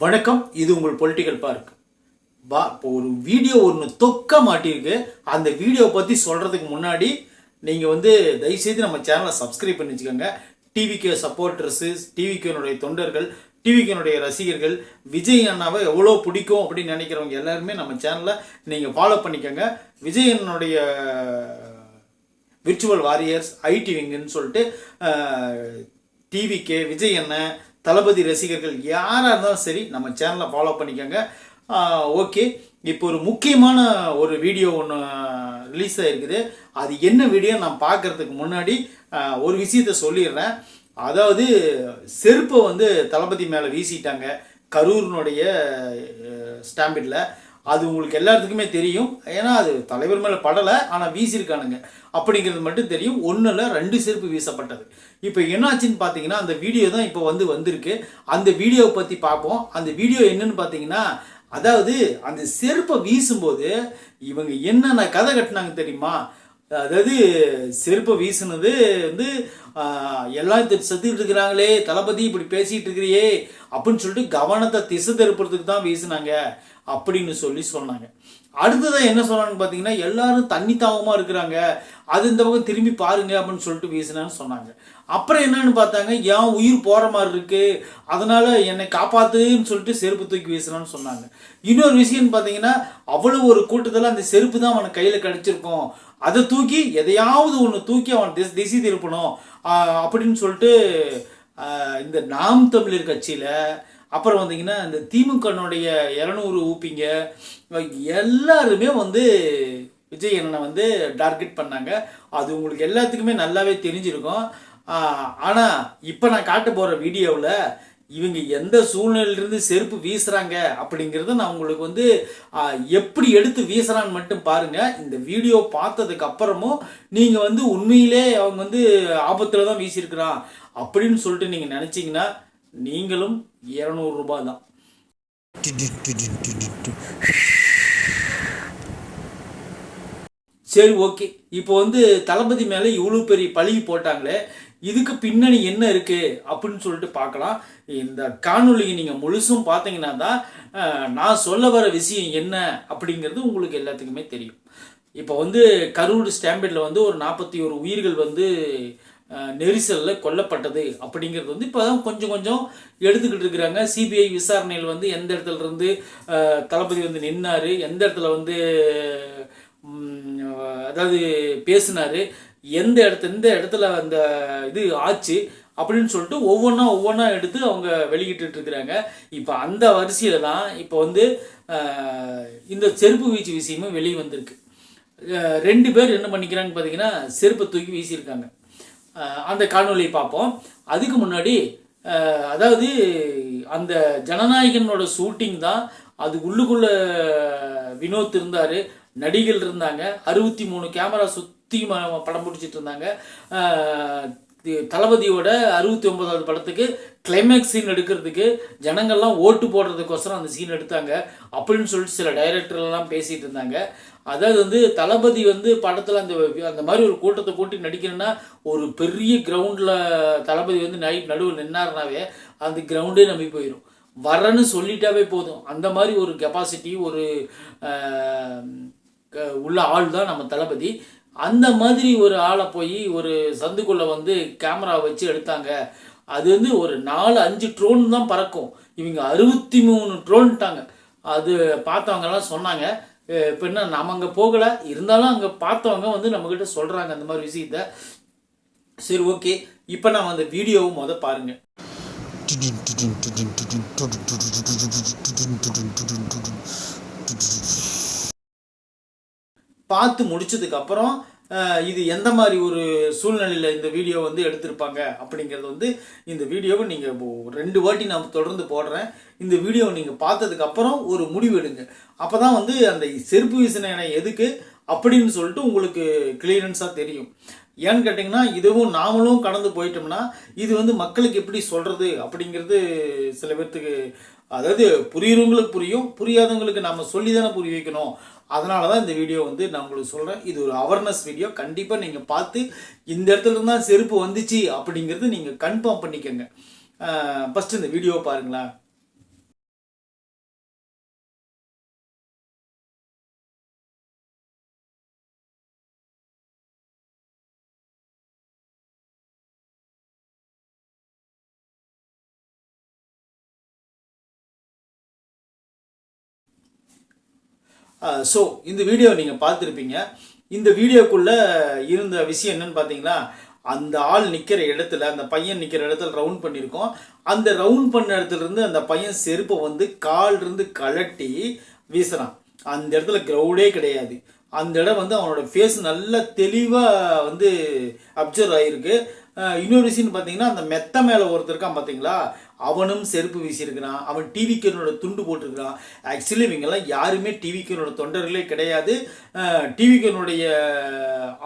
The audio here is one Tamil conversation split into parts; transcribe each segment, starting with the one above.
வணக்கம் இது உங்கள் பொலிட்டிக்கல் பார்க் வா இப்போ ஒரு வீடியோ ஒன்று தொக்க மாட்டியிருக்கு. அந்த வீடியோ பற்றி சொல்கிறதுக்கு முன்னாடி நீங்கள் வந்து தயவுசெய்து நம்ம சேனலை சப்ஸ்கிரைப் பண்ணி வச்சுக்கோங்க. டிவிகே சப்போர்ட்டர்ஸு டிவிகேனுடைய தொண்டர்கள் டிவிகேனுடைய ரசிகர்கள் விஜய் அண்ணாவை எவ்வளோ பிடிக்கும் அப்படின்னு நினைக்கிறவங்க எல்லாருமே நம்ம சேனலை நீங்கள் ஃபாலோ பண்ணிக்கோங்க. விஜய் அண்ணனுடைய விர்ச்சுவல் வாரியர்ஸ் ஐடி விங்குன்னு சொல்லிட்டு டிவிக்கு விஜய் அண்ணன் தளபதி ரசிகர்கள் யாராக இருந்தாலும் சரி நம்ம சேனலை ஃபாலோ பண்ணிக்கோங்க. ஓகே. இப்போ ஒரு முக்கியமான ஒரு வீடியோ ஒன்று ரிலீஸ் ஆகிருக்குது அது என்ன வீடியோ நான் பார்க்கறதுக்கு முன்னாடி ஒரு விஷயத்த சொல்லிடுறேன். அதாவது செருப்பை வந்து தளபதி மேலே வீசிட்டாங்க கரூரினுடைய ஸ்டாம்பிடில். அது உங்களுக்கு எல்லாத்துக்குமே தெரியும். ஏன்னா அது தலைவர் மேலே படலை ஆனால் வீசியிருக்கானுங்க. அப்படிங்கிறது மட்டும் தெரியும். ஒன்றில் ரெண்டு செருப்பு வீசப்பட்டது. இப்போ என்னாச்சுன்னு பார்த்தீங்கன்னா அந்த வீடியோ தான் இப்போ வந்து வந்திருக்கு. அந்த வீடியோவை பற்றி பார்ப்போம் அந்த வீடியோ என்னன்னு பார்த்தீங்கன்னா அதாவது அந்த செருப்பை வீசும்போது இவங்க என்னென்ன கதை கட்டினாங்க தெரியுமா? அதாவது செருப்பை வீசுனது வந்து எல்லாம் செத்துக்கிட்டு இருக்கிறாங்களே தளபதி இப்படி பேசிகிட்டு இருக்கிறியே அப்படின்னு சொல்லிட்டு கவனத்தை திசை திருப்புறதுக்கு தான் வீசுனாங்க. அப்படின்னு சொல்லி சொன்னாங்க. அடுத்ததான் என்ன சொன்னாங்கன்னு பார்த்தீங்கன்னா எல்லாரும் தண்ணி தாகமாக இருக்கிறாங்க. அது இந்த பக்கம் திரும்பி பாருங்க அப்படின்னு சொல்லிட்டு பேசினான்னு சொன்னாங்க. அப்புறம் என்னன்னு பார்த்தாங்க ஏன் உயிர் போகிற மாதிரி இருக்கு? அதனால என்னை காப்பாத்துன்னு சொல்லிட்டு செருப்பு தூக்கி வீசினான்னு சொன்னாங்க. இன்னொரு விஷயம்னு பார்த்தீங்கன்னா அவ்வளோ ஒரு கூட்டத்தில் அந்த செருப்பு தான் அவனை கையில் கிடச்சிருக்கும். அதை தூக்கி எதையாவது ஒன்று தூக்கி அவன் திசை திசை திருப்பணும். அப்படின்னு சொல்லிட்டு இந்த நாம் தமிழர் கட்சியில் அப்புறம் வந்தீங்கன்னா இந்த திமுகனுடைய இரநூறு ஊப்பிங்க எல்லாருமே வந்து விஜய் அண்ணனை வந்து டார்கெட் பண்ணாங்க. அது உங்களுக்கு எல்லாத்துக்குமே நல்லாவே தெரிஞ்சிருக்கும். ஆனால் இப்போ நான் காட்ட போகிற வீடியோவில் இவங்க எந்த சூழ்நிலையிலிருந்து செருப்பு வீசுகிறாங்க அப்படிங்கிறத நான் உங்களுக்கு வந்து எப்படி எடுத்து வீசுகிறான்னு மட்டும் பாருங்கள் இந்த வீடியோ பார்த்ததுக்கு அப்புறமும் நீங்கள் வந்து உண்மையிலே அவங்க வந்து ஆபத்தில் தான் வீசியிருக்கிறான் அப்படின்னு சொல்லிட்டு நீங்கள் நினச்சிங்கன்னா நீங்களும் இருநூறு ரூபாய் தான். சரி ஓகே. இப்போ வந்து தளபதி மேலே இவ்வளோ பெரிய பழி போட்டாங்களே இதுக்கு பின்னணி என்ன இருக்கு அப்படின்னு சொல்லிட்டு பார்க்கலாம். இந்த காணொலியை நீங்கள் முழுசும் பார்த்தீங்கன்னா தான் நான் சொல்ல வர விஷயம் என்ன அப்படிங்கிறது உங்களுக்கு எல்லாத்துக்குமே தெரியும். இப்போ வந்து கரூர் ஸ்டாம்பேட்டில் வந்து ஒரு நாற்பத்தி ஒரு உயிர்கள் வந்து நெரிசலில் கொல்லப்பட்டது அப்படிங்கிறது வந்து இப்போ தான் கொஞ்சம் கொஞ்சம் எடுத்துக்கிட்டு இருக்கிறாங்க. சிபிஐ விசாரணையில் வந்து எந்த இடத்துல இருந்து தளபதி வந்து நின்னார் எந்த இடத்துல வந்து அதாவது பேசினாரு எந்த இடத்துல எந்த இடத்துல அந்த இது ஆச்சு அப்படின்னு சொல்லிட்டு ஒவ்வொன்றா ஒவ்வொன்றா எடுத்து அவங்க வெளியிட்டு இருக்கிறாங்க. இப்போ அந்த வரிசையில் தான் இப்போ வந்து இந்த செருப்பு வீச்சு விஷயமும் வெளியே வந்திருக்கு ரெண்டு பேர் என்ன பண்ணிக்கிறாங்கன்னு பார்த்தீங்கன்னா செருப்பை தூக்கி வீசியிருக்காங்க. அந்த காணொலியை பார்ப்போம். அதுக்கு முன்னாடி அதாவது அந்த ஜனநாயகனோட ஷூட்டிங் தான் அது உள்ளுக்குள்ள வினோத் இருந்தார் நடிகள் இருந்தாங்க அறுபத்தி மூணு கேமரா சுற்றி படம் பிடிச்சிட்டு இருந்தாங்க. தளபதியோட அறுபத்தி ஒன்பதாவது படத்துக்கு கிளைமேக்ஸ் சீன் எடுக்கிறதுக்கு ஜனங்கள்லாம் ஓட்டு போடுறதுக்கோசரம் அந்த சீன் எடுத்தாங்க. அப்படின்னு சொல்லிட்டு சில டைரக்டர்லாம் பேசிகிட்டு இருந்தாங்க. அதாவது வந்து தளபதி வந்து படத்தில் அந்த அந்த மாதிரி ஒரு கூட்டத்தை கூட்டி நடிக்கணும்னா ஒரு பெரிய கிரவுண்டில் தளபதி வந்து நைட் நடுவில் நின்னார்னாவே அந்த கிரவுண்டே நம்பி போயிடும் வரன்னு சொல்லிட்டாவே போதும். அந்த மாதிரி ஒரு கெப்பாசிட்டி ஒரு க- உள்ள ஆள் தான் நம்ம தளபதி. அந்த மாதிரி ஒரு ஆளை போய் ஒரு சந்துக்குள்ளே வந்து கேமரா வச்சு எடுத்தாங்க. அது வந்து ஒரு நாலு அஞ்சு ட்ரோன் தான் பறக்கும். இவங்க அறுபத்தி மூணு ட்ரோன்ட்டாங்க அது பார்த்தவங்கலாம் சொன்னாங்க இப்போ என்ன நம்ம அங்கே போகலை? இருந்தாலும் அங்கே பார்த்தவங்க வந்து நம்மக்கிட்ட சொல்கிறாங்க அந்த மாதிரி விஷயத்த. சரி ஓகே. இப்போ நம்ம அந்த வீடியோவும் மொதல் பாருங்க. பார்த்து முடிச்சதுக்கு அப்புறம் இது எந்த மாதிரி ஒரு சூழ்நிலையில் இந்த வீடியோ வந்து எடுத்திருப்பாங்க அப்படிங்கிறது வந்து இந்த வீடியோவை நீங்கள் ரெண்டு வாட்டி நான் தொடர்ந்து போடுறேன். இந்த வீடியோவை நீங்கள் பார்த்ததுக்கு அப்புறம் ஒரு முடிவு எடுங்க. அப்போ தான் வந்து அந்த செருப்பு வீசின எதுக்கு அப்படின்னு சொல்லிட்டு உங்களுக்கு கிளியரன்ஸாக தெரியும். ஏன்னு கேட்டிங்கன்னா இதுவும் நாமளும் கடந்து போயிட்டோம்னா இது வந்து மக்களுக்கு எப்படி சொல்கிறது அப்படிங்கிறது சில பேர்த்துக்கு அதாவது புரியுறவங்களுக்கு புரியும் புரியாதவங்களுக்கு நம்ம சொல்லி தானே புரிய வைக்கணும். அதனால தான் இந்த வீடியோ வந்து நான் உங்களுக்கு சொல்கிறேன் இது ஒரு அவேர்னஸ் வீடியோ கண்டிப்பாக நீங்கள் பார்த்து இந்த இடத்துல தான் செருப்பு வந்துச்சு அப்படிங்கிறது நீங்கள் கன்ஃபார்ம் பண்ணிக்கோங்க. ஃபஸ்ட்டு இந்த வீடியோ பாருங்களேன். ஸோ இந்த வீடியோ நீங்கள் பார்த்துருப்பீங்க. இந்த வீடியோக்குள்ளே இருந்த விஷயம் என்னன்னு பார்த்தீங்கன்னா அந்த ஆள் நிற்கிற இடத்துல அந்த பையன் நிற்கிற இடத்துல ரவுண்ட் பண்ணியிருக்கோம் அந்த ரவுண்ட் பண்ண இடத்துலருந்து அந்த பையன் செருப்பை வந்து கால் இருந்து கழட்டி வீசுகிறான் அந்த இடத்துல க்ரௌடே கிடையாது. அந்த இடம் வந்து அவனோட ஃபேஸ் நல்ல தெளிவாக வந்து அப்சர்வ் ஆகிருக்கு இன்னொரு விஷயம்னு பார்த்தீங்கன்னா அந்த மெத்த மேலே ஒருத்தர் இருக்கான் பார்த்தீங்களா அவனும் செருப்பு வீசியிருக்கிறான் அவன் டிவிக்கனோட துண்டு போட்டிருக்கிறான். ஆக்சுவலி இவங்கெல்லாம் யாருமே டிவிக்கனோட தொண்டர்களே கிடையாது. டிவிக்கனுடைய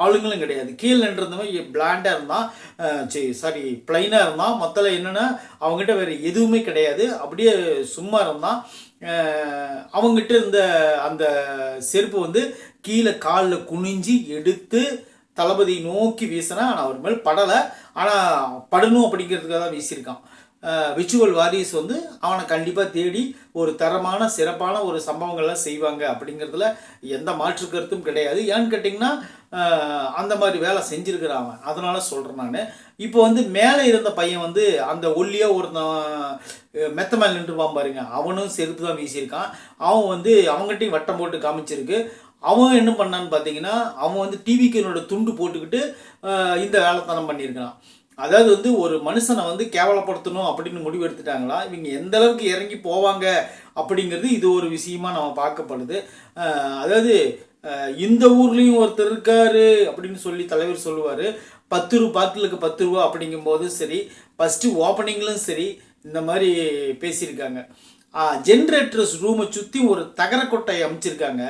ஆளுங்களும் கிடையாது. கீழே நின்றிருந்தவன் பிளாண்டாக இருந்தான். சரி சாரி பிளைனாக இருந்தான். மொத்தத்தில் என்னென்னா அவங்ககிட்ட வேறு எதுவுமே கிடையாது. அப்படியே சும்மா இருந்தான். அவங்ககிட்ட இருந்த அந்த செருப்பு வந்து கீழே காலில் குனிஞ்சு எடுத்து தளபதி நோக்கி வீசினா ஆனால் அவர் மேல் படலை. ஆனால் படணும் அப்படிங்கிறதுக்காக தான் வீசியிருக்கான். விச்சுவல் வாரியர்ஸ் வந்து அவனை கண்டிப்பாக தேடி ஒரு தரமான சிறப்பான ஒரு சம்பவங்கள்லாம் செய்வாங்க அப்படிங்கிறதுல எந்த மாற்று கருத்தும் கிடையாது. ஏன்னு கேட்டிங்கன்னா அந்த மாதிரி வேலை செஞ்சுருக்கிறான் அவன். அதனால சொல்கிறேன் நான். இப்போ வந்து மேலே இருந்த பையன் வந்து அந்த ஒல்லியாக ஒருத்தன் மெத்த மேலே நின்றுவான் பாருங்க. அவனும் செருப்பு தான் வீசியிருக்கான். அவன் வந்து அவங்ககிட்டயும் வட்டம் போட்டு காமிச்சிருக்கு. அவன் என்ன பண்ணான்னு பார்த்தீங்கன்னா அவன் வந்து டிவிக்கு என்னோடய துண்டு போட்டுக்கிட்டு இந்த வேலைத்தனம் பண்ணியிருக்கான் அதாவது வந்து ஒரு மனுஷனை வந்து கேவலப்படுத்தணும் அப்படின்னு முடிவு எடுத்துட்டாங்களா? இவங்க எந்த அளவுக்கு இறங்கி போவாங்க அப்படிங்கிறது இது ஒரு விஷயமா நம்ம பார்க்கப்படுது. அதாவது இந்த ஊர்லேயும் ஒருத்தர் இருக்காரு அப்படின்னு சொல்லி தலைவர் சொல்லுவார். பத்து ரூபா பாட்டிலுக்கு பத்து ரூபா அப்படிங்கும்போது சரி ஃபஸ்ட்டு ஓப்பனிங்லும் சரி இந்த மாதிரி பேசியிருக்காங்க. ஜென்ரேட்டர்ஸ் ரூமை சுற்றி ஒரு தகரக்கொட்டையை அமைச்சிருக்காங்க.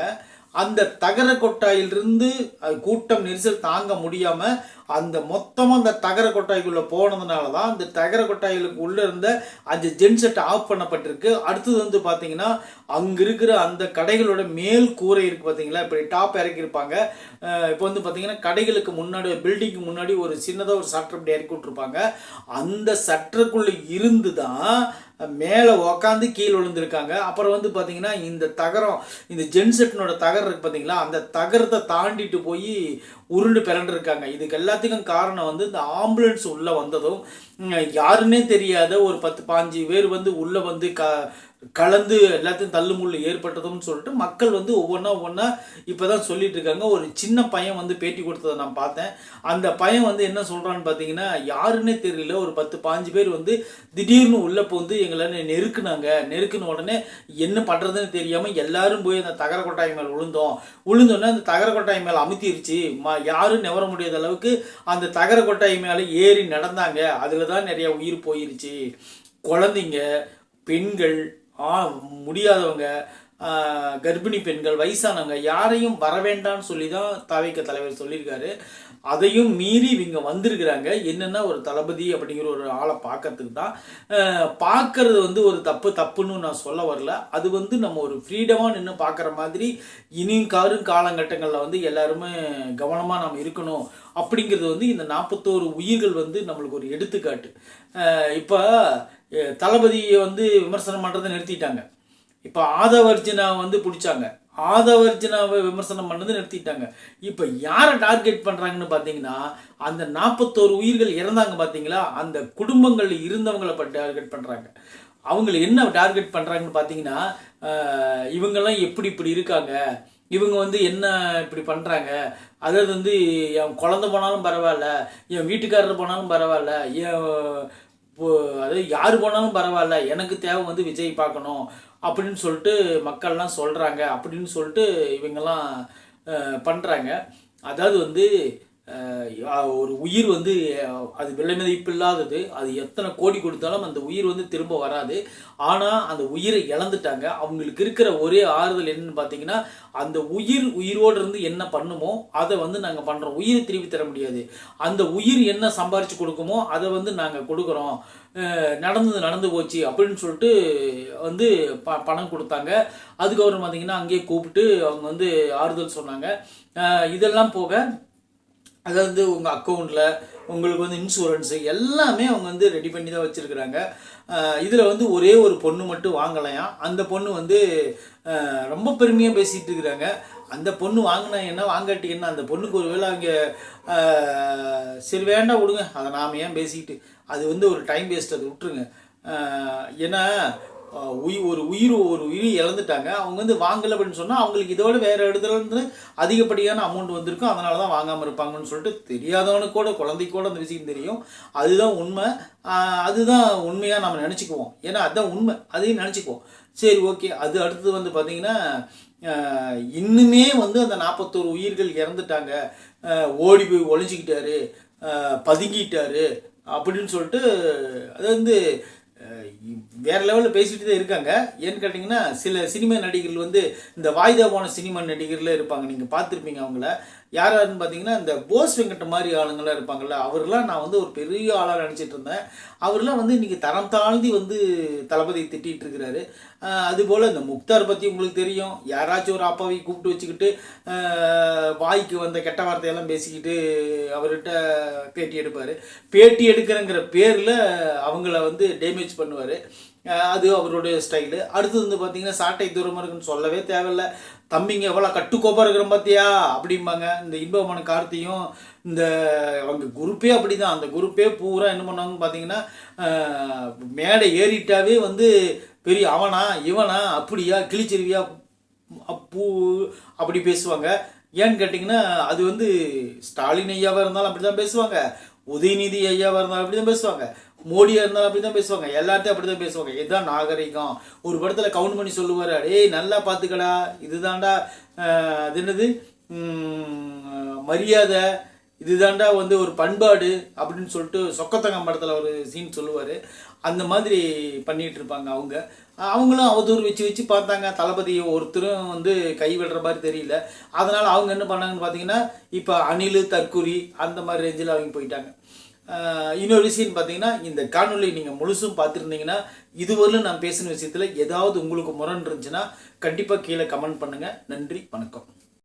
அந்த தகர கொட்டாயிலிருந்து அது கூட்டம் நெரிசல் தாங்க முடியாம அந்த மொத்தமாக அந்த தகர கொட்டாய்க்குள்ள போனதுனால தான் அந்த தகர கொட்டாய்களுக்கு உள்ள இருந்த அந்த ஜென்செட் ஆஃப் பண்ணப்பட்டிருக்கு. அடுத்தது வந்து பார்த்தீங்கன்னா அங்கே இருக்கிற அந்த கடைகளோட மேல் கூரை இருக்கு பார்த்தீங்களா இப்படி டாப் இறக்கியிருப்பாங்க. இப்போ வந்து பார்த்தீங்கன்னா கடைகளுக்கு முன்னாடி பில்டிங்க்கு முன்னாடி ஒரு சின்னதாக ஒரு சட்டர் இப்படி இறக்கி விட்ருப்பாங்க அந்த சட்டருக்குள்ளே இருந்து தான் மேலே உக்காந்து கீழே விழுந்திருக்காங்க. அப்புறம் வந்து பார்த்தீங்கன்னா இந்த தகரம் இந்த ஜென்செட்னோட தகரம் இருக்கு பார்த்தீங்களா அந்த தகரத்தை தாண்டிட்டு போய் உருண்டு பிறண்டிருக்காங்க. இதுக்கு எல்லாத்துக்கும் காரணம் வந்து இந்த ஆம்புலன்ஸ் உள்ளே வந்ததும் யாருன்னே தெரியாத ஒரு பத்து பாஞ்சு பேர் வந்து உள்ளே வந்து க கலந்து எல்லாத்தையும் தள்ளுமுள்ளு ஏற்பட்டதும்னு சொல்லிட்டு மக்கள் வந்து ஒவ்வொன்றா ஒவ்வொன்றா இப்போ தான் சொல்லிட்டு இருக்காங்க. ஒரு சின்ன பையன் வந்து பேட்டி கொடுத்ததை நான் பார்த்தேன். அந்த பையன் வந்து என்ன சொல்கிறான்னு பார்த்தீங்கன்னா யாருன்னே தெரியல. ஒரு பத்து பாஞ்சு பேர் வந்து திடீர்னு உள்ளே வந்து எங்களை நெருக்குனாங்க. நெருக்குன உடனே என்ன பண்ணுறதுன்னு தெரியாமல் எல்லாரும் போய் அந்த தகர கொட்டாய் மேல் விழுந்தோம் விழுந்தோடனே அந்த தகர கொட்டாய் மேலே அமுத்திருச்சு. ம யாரும் நெவர முடியாத அளவுக்கு அந்த தகர கொட்டாய் மேலே ஏறி நடந்தாங்க. அதில் தான் நிறையா உயிர் போயிருச்சு. குழந்தைங்க பெண்கள் முடியாதவங்க கர்ப்பிணி பெண்கள் வயசானவங்க யாரையும் வரவேண்டான்னு சொல்லி தான் தாவிக்க தலைவர் சொல்லியிருக்காரு. அதையும் மீறி இவங்க வந்திருக்கிறாங்க. என்னென்னா ஒரு தளபதி அப்படிங்கிற ஒரு ஆளை பார்க்கறதுக்கு தான். பார்க்கறது வந்து ஒரு தப்பு தப்புன்னு நான் சொல்ல வரல. அது வந்து நம்ம ஒரு ஃப்ரீடமாக நின்று பார்க்குற மாதிரி இனியும் காரும் காலகட்டங்களில் வந்து எல்லாருமே கவனமாக நம்ம இருக்கணும். அப்படிங்கிறது வந்து இந்த நாற்பத்தோரு உயிர்கள் வந்து நம்மளுக்கு ஒரு எடுத்துக்காட்டு. இப்போ தளபதியை வந்து விமர்சனம் பண்ணுறதை நிறுத்திட்டாங்க. இப்போ ஆதவர்ஜினா வந்து பிடிச்சாங்க. ஆதவர்ஜினாவை விமர்சனம் பண்ணது நிறுத்திட்டாங்க. இப்போ யாரை டார்கெட் பண்ணுறாங்கன்னு பார்த்தீங்கன்னா அந்த நாற்பத்தோரு உயிர்கள் இறந்தாங்க பார்த்தீங்களா அந்த குடும்பங்கள் இருந்தவங்களை டார்கெட் பண்ணுறாங்க அவங்கள என்ன டார்கெட் பண்ணுறாங்கன்னு பார்த்தீங்கன்னா இவங்கெல்லாம் எப்படி இப்படி இருக்காங்க? இவங்க வந்து என்ன இப்படி பண்ணுறாங்க அதாவது வந்து என் குழந்த போனாலும் பரவாயில்ல என் வீட்டுக்காரர் போனாலும் பரவாயில்ல என் அதாவது யார் போனாலும் பரவாயில்ல எனக்கு தேவை வந்து விஜய் பார்க்கணும் அப்படின்னு சொல்லிட்டு மக்கள்லாம் சொல்கிறாங்க அப்படின்னு சொல்லிட்டு இவங்கெல்லாம் பண்ணுறாங்க அதாவது வந்து ஒரு உயிர் வந்து அது விலை மதிப்பில்லாதது அது எத்தனை கோடி கொடுத்தாலும் அந்த உயிர் வந்து திரும்ப வராது. ஆனால் அந்த உயிரை இழந்துட்டாங்க. அவங்களுக்கு இருக்கிற ஒரே ஆறுதல் என்னன்னு பார்த்தீங்கன்னா அந்த உயிர் உயிரோடு இருந்து என்ன பண்ணுமோ அதை வந்து நாங்கள் பண்ணுறோம் உயிரை திருப்பி தர முடியாது. அந்த உயிர் என்ன சம்பாரித்து கொடுக்குமோ அதை வந்து நாங்கள் கொடுக்குறோம். நடந்தது நடந்து போச்சு அப்படின்னு சொல்லிட்டு வந்து ப பணம் கொடுத்தாங்க. அதுக்கப்புறம் பார்த்தீங்கன்னா அங்கேயே கூப்பிட்டு அவங்க வந்து ஆறுதல் சொன்னாங்க. இதெல்லாம் போக அதாவது உங்கள் அக்கௌண்ட்டில் உங்களுக்கு வந்து இன்சூரன்ஸு எல்லாமே அவங்க வந்து ரெடி பண்ணி தான் வச்சுருக்குறாங்க இதில் வந்து ஒரே ஒரு பொண்ணு மட்டும் வாங்கலையாம். அந்த பொண்ணு வந்து ரொம்ப பெருமையாக பேசிகிட்டு இருக்கிறாங்க. அந்த பொண்ணு வாங்கினா என்ன வாங்காட்டி என்ன அந்த பொண்ணுக்கு ஒரு வேளை அங்கே சரி வேண்டாம் விடுங்க. அதை நாம் ஏன் பேசிக்கிட்டு அது வந்து ஒரு டைம் வேஸ்ட் அதை விட்டுருங்க. ஏன்னா உயிர் ஒரு உயிர் ஒரு உயிர் இழந்துட்டாங்க. அவங்க வந்து வாங்கலை அப்படின்னு சொன்னால் அவங்களுக்கு இதோட வேறு இடத்துல இருந்து அதிகப்படியான அமௌண்ட் வந்திருக்கும். அதனால தான் வாங்காமல் இருப்பாங்கன்னு சொல்லிட்டு தெரியாதவனுக்கு கூட குழந்தைக்கு கூட அந்த விஷயம் தெரியும். அதுதான் உண்மை. அதுதான் உண்மையாக நம்ம நினச்சிக்குவோம். ஏன்னா அதுதான் உண்மை. அதையும் நினச்சிக்குவோம். சரி ஓகே. அது அடுத்தது வந்து பார்த்தீங்கன்னா இன்னுமே வந்து அந்த நாற்பத்தோரு உயிர்கள் இறந்துட்டாங்க. ஓடி போய் ஒழிஞ்சிக்கிட்டாரு பதுங்கிட்டாரு. அப்படின்னு சொல்லிட்டு அது வந்து வேற லெவலில் பேசிகிட்டு தான் இருக்காங்க. ஏன்னு கேட்டிங்கன்னா சில சினிமா நடிகர்கள் வந்து இந்த வாய்தா போன சினிமா நடிகரில் இருப்பாங்க. நீங்கள் பார்த்துருப்பீங்க அவங்கள. யார் யாருன்னு பார்த்தீங்கன்னா இந்த போஸ் வெங்கட்ட மாதிரி ஆளுங்களாம் இருப்பாங்கல்ல அவர்லாம் நான் வந்து ஒரு பெரிய ஆளாக நினச்சிட்டு இருந்தேன். அவர்லாம் வந்து இன்றைக்கி தரம் தாழ்ந்தி வந்து தளபதியை திட்டிகிட்டு இருக்கிறாரு. அதுபோல் இந்த முக்தார் பற்றி உங்களுக்கு தெரியும். யாராச்சும் ஒரு அப்பாவை கூப்பிட்டு வச்சுக்கிட்டு வாய்க்கு வந்த கெட்ட வார்த்தையெல்லாம் பேசிக்கிட்டு அவர்கிட்ட பேட்டி எடுப்பார். பேட்டி எடுக்கிறங்கிற பேரில் அவங்கள வந்து டேமேஜ் பண்ணுவார். அது அவருடைய ஸ்டைலு அடுத்தது வந்து பார்த்தீங்கன்னா சாட்டை தூரமாக இருக்குன்னு சொல்லவே தேவையில்ல. தம்பிங்க எவ்வளோ கட்டுக்கோப்பாக இருக்கிற பார்த்தியா அப்படிம்பாங்க. இந்த இன்பமான கார்த்தியும் இந்த அவங்க குரூப்பே அப்படி தான் அந்த குரூப்பே பூரா என்ன பண்ணுவாங்கன்னு பார்த்தீங்கன்னா மேடை ஏறிட்டாவே வந்து பெரிய அவனா இவனா அப்படியா கிழிச்சிருவியா அப்பூ அப்படி பேசுவாங்க. ஏன்னு கேட்டிங்கன்னா அது வந்து ஸ்டாலின் ஐயாவாக இருந்தாலும் அப்படி தான் பேசுவாங்க. உதயநிதி ஐயாவாக இருந்தாலும் அப்படி தான் பேசுவாங்க. மோடியாக இருந்தாலும் அப்படி தான் பேசுவாங்க. எல்லாத்தையும் அப்படி தான் பேசுவாங்க. இதுதான் நாகரிகம். ஒரு படத்தில் கவுண்ட் பண்ணி சொல்லுவார் டேய் நல்லா பார்த்துக்கடா இதுதான்டா அது என்னது? மரியாதை இதுதாண்டா வந்து ஒரு பண்பாடு அப்படின்னு சொல்லிட்டு சொக்கத்தங்கம் படத்தில் ஒரு சீன் சொல்லுவார். அந்த மாதிரி பண்ணிகிட்டு இருப்பாங்க அவங்க. அவங்களும் அவதூறு வச்சு வச்சு பார்த்தாங்க. தளபதி ஒருத்தரும் வந்து கைவிடுற மாதிரி தெரியல. அதனால் அவங்க என்ன பண்ணாங்கன்னு பார்த்தீங்கன்னா இப்போ அணில் தற்குறி அந்த மாதிரி ரேஞ்சில் அவங்க போயிட்டாங்க. இன்னொரு விஷயம் பார்த்தீங்கன்னா இந்த காணொலி நீங்கள் முழுசும் பார்த்துருந்தீங்கன்னா இதுவரையிலும் நான் பேசின விஷயத்தில் ஏதாவது உங்களுக்கு முரண் இருந்துச்சுன்னா கண்டிப்பாக கீழே கமெண்ட் பண்ணுங்கள் நன்றி வணக்கம்.